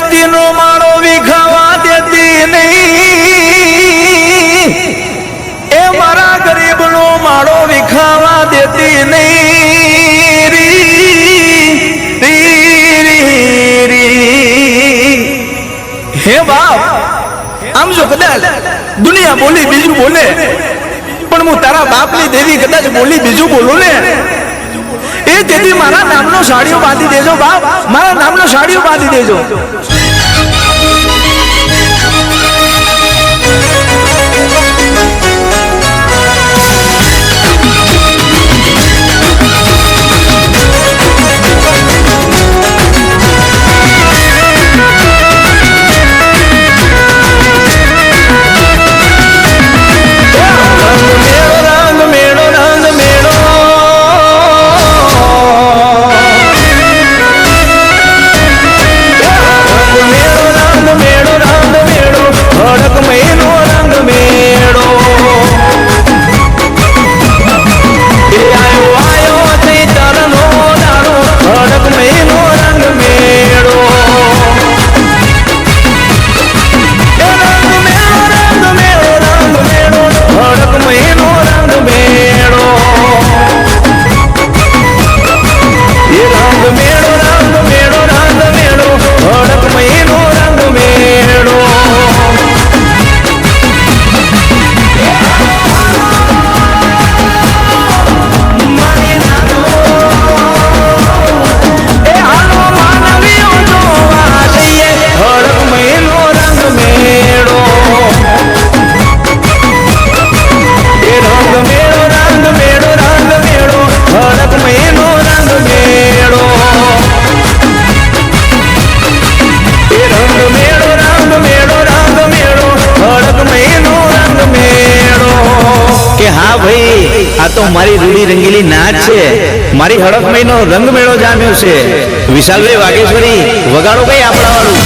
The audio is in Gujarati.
ગરીબનો માળો વિખાવા દેતી નહીં એ મારા ગરીબનો માળો વિખાવા દેતી નહીં. હે બાપ, આમ જો કદાચ દુનિયા બોલી બીજું બોલે, પણ હું તારા બાપની દેવી કદાચ બોલી બીજું બોલું ને એ તેથી મારા નામનો સાડીઓ બાંધી દેજો બાપ. મારા નામનો સાડીઓ બાંધી દેજો. આ તો મારી રૂડી રંગીલી નાચ છે. મારી હડક મહિનો રંગ મેળો જામ્યો છે. વિશાલભાઈ વાગેશ્વરી વગાડો કઈ આપણા વાળું